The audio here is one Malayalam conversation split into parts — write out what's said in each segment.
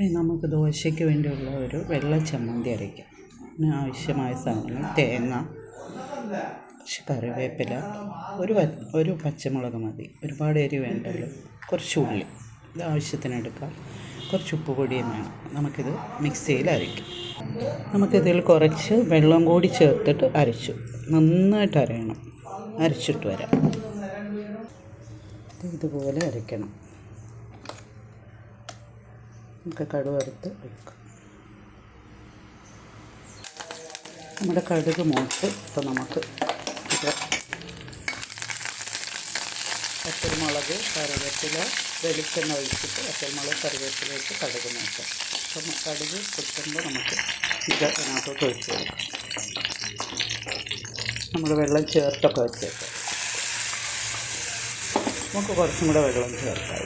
നമുക്ക് ദോശയ്ക്ക് വേണ്ടിയുള്ള ഒരു വെള്ള ചമ്മന്തി അരയ്ക്കാം. അതിന് ആവശ്യമായ സാധനങ്ങൾ തേങ്ങ കുറച്ച് കറിവേപ്പില ഒരു ഒരു പച്ചമുളക് മതി. ഒരുപാട് എരി വേണ്ടല്ലോ. കുറച്ച് ഉള്ളി ഇത് ആവശ്യത്തിന് എടുക്കാം. കുറച്ച് ഉപ്പ് പൊടിയും വേണം. നമുക്കിത് മിക്സിയിൽ അരയ്ക്കാം. നമുക്കിതിൽ കുറച്ച് വെള്ളം കൂടി ചേർത്തിട്ട് അരച്ചു. നന്നായിട്ട് അരയണം. അരച്ചിട്ട് വരാം. ഇതുപോലെ അരയ്ക്കണം. നമുക്ക് കടുക് ഒഴിക്കാം. നമ്മുടെ കടുക് മൂത്ത് ഇപ്പം നമുക്ക് ഇത് പച്ചമുളക് കറിവേപ്പില വെളിച്ചെണ്ണ ഒഴിച്ചിട്ട് പച്ചമുളക് കറിവേപ്പിലേക്ക് കടുക് മൂക്കാം. അപ്പം കടുക് പൊട്ടുമ്പോൾ നമുക്ക് ഇത് അതിനകത്തോട്ട് ഒഴിച്ച് കൊടുക്കാം. നമ്മൾ വെള്ളം ചേർത്തൊക്കെ വെച്ചേക്കാം. നമുക്ക് കുറച്ചും കൂടെ വെള്ളം ചേർക്കാം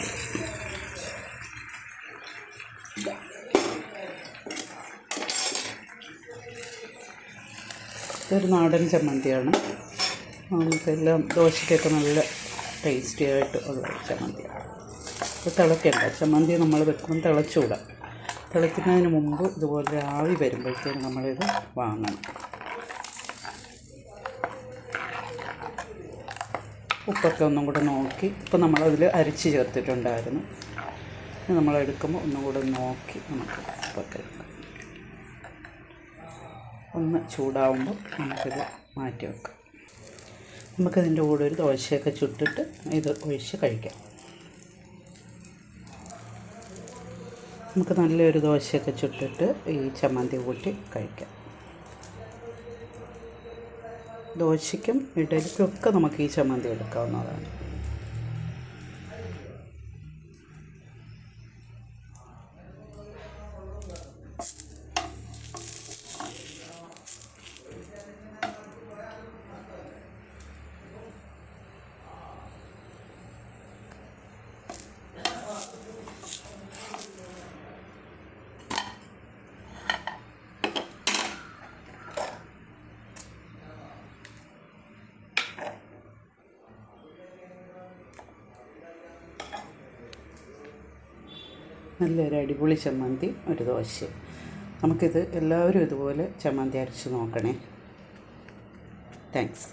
ഇതൊരു നാടൻ ചമ്മന്തിയാണ്. നമുക്കെല്ലാം ദോശയ്ക്കൊക്കെ നല്ല ടേസ്റ്റി ആയിട്ട് ഉള്ള ചമ്മന്തിയാണ്. ഇത് തിളക്കണ്ട. ചമ്മന്തി നമ്മൾ വെക്കുമ്പോൾ തിളച്ചുകൂടാം തിളയ്ക്കുന്നതിന് മുമ്പ് ഇതുപോലെ ആവി വരുമ്പോഴത്തേന് നമ്മളിത് വാങ്ങണം. ഉപ്പൊക്കെ ഒന്നും കൂടെ നോക്കി. ഇപ്പം നമ്മളതിൽ അരിച്ച് ചേർത്തിട്ടുണ്ടായിരുന്നു. ഇനി നമ്മളെടുക്കുമ്പോൾ ഒന്നും കൂടെ നോക്കി നമുക്ക് വെക്കാം. ഒന്ന് ചൂടാവുമ്പോൾ നമുക്കിത് മാറ്റി വെക്കാം. നമുക്കതിന്റെ കൂടെ ഒരു ദോശയൊക്കെ ചുട്ടിട്ട് ഇത് ഒഴിച്ച് കഴിക്കാം. നമുക്ക് നല്ലൊരു ദോശയൊക്കെ ചുട്ടിട്ട് ഈ ചമ്മന്തി കൂട്ടി കഴിക്കാം. ദോശയ്ക്കും ഇഡലിക്കും ഒക്കെ നമുക്ക് ഈ ചമ്മന്തി എടുക്കാവുന്നതാണ്. നല്ലൊരു അടിപൊളി ചമ്മന്തി ഒരു ദോശ. നമുക്കിത് എല്ലാവരും ഇതുപോലെ ചമ്മന്തി അരച്ച് നോക്കണേ. താങ്ക്സ്